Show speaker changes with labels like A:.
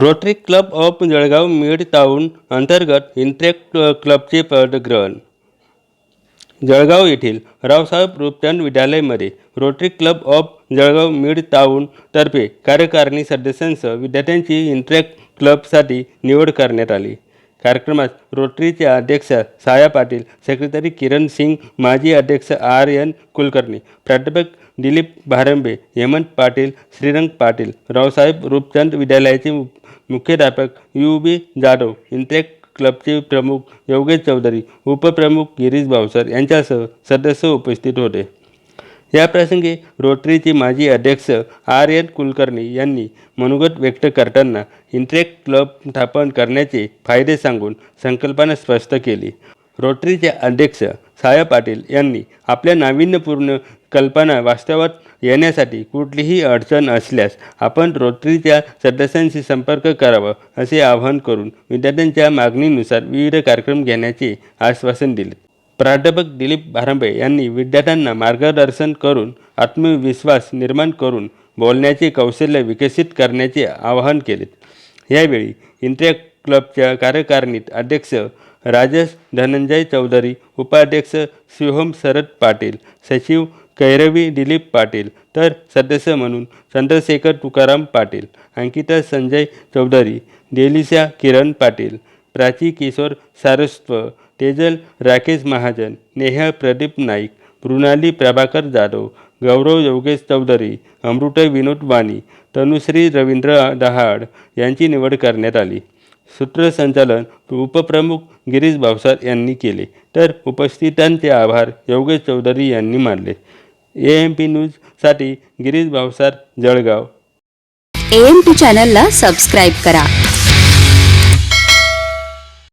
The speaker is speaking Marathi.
A: Rotary Club of Jalgaon mid town अंतर्गत इंटरेक्ट क्लबचे पदग्रहण. जळगाव येथील Raosaheb Rupchand विद्यालयमध्ये Rotary Club of Jalgaon mid town तर्फे कार्यकारिणी सदस्यांसह विद्यार्थ्यांची इंट्रॅक्ट क्लबसाठी निवड करण्यात आली. कार्यक्रमात रोटरीचे अध्यक्ष साया पाटील सेक्रेटरी किरण सिंग माजी अध्यक्ष आर एन कुलकर्णी प्राध्यापक दिलीप भारंबे हेमंत पाटील श्रीरंग पाटील रावसाहेब रूपचंद विद्यालयाचे मु- मुख्याध्यापक यू बी जाधव इंटेक क्लबचे प्रमुख योगेश चौधरी उपप्रमुख गिरीश भावसर यांच्यासह सदस्य उपस्थित होते. या प्रसंगी रोटरीचे माजी अध्यक्ष आर एन कुलकर्णी यांनी मनोगत व्यक्त करताना इंट्रेक क्लब स्थापन करण्याचे फायदे सांगून संकल्पना स्पष्ट केली. रोटरीचे अध्यक्ष साया पाटील यांनी आपल्या नाविन्यपूर्ण कल्पना वास्तवात येण्यासाठी कुठलीही अडचण असल्यास आपण रोटरीच्या सदस्यांशी संपर्क करावा असे आवाहन करून विद्यार्थ्यांच्या मागणीनुसार विविध कार्यक्रम घेण्याचे आश्वासन दिले. प्राध्यापक दिलीप भारंबे यांनी विद्यार्थ्यांना मार्गदर्शन करून आत्मविश्वास निर्माण करून बोलण्याचे कौशल्य विकसित करण्याचे आवाहन केले. यावेळी इंटरॅक्ट क्लबच्या कार्यकारिणीत अध्यक्ष राजेश धनंजय चौधरी उपाध्यक्ष शिवम शरद पाटील सचिव कैरवी दिलीप पाटील तर सदस्य म्हणून चंद्रशेखर तुकाराम पाटील अंकिता संजय चौधरी देलिशा किरण पाटील प्राची किशोर सारस्व तेजल राकेश महाजन नेहा प्रदीप नाईक मृणाली प्रभाकर जाधव गौरव योगेश चौधरी अमृत विनोद वाणी तनुश्री रवींद्र दहाड यांची निवड करण्यात आली. सूत्रसंचालन उपप्रमुख गिरीश भावसार यांनी केले. तर उपस्थितांचे आभार योगेश चौधरी यांनी मानले. ए एम पी न्यूजसाठी गिरीश भावसार जळगाव.
B: एम टी चॅनलला सबस्क्राईब करा.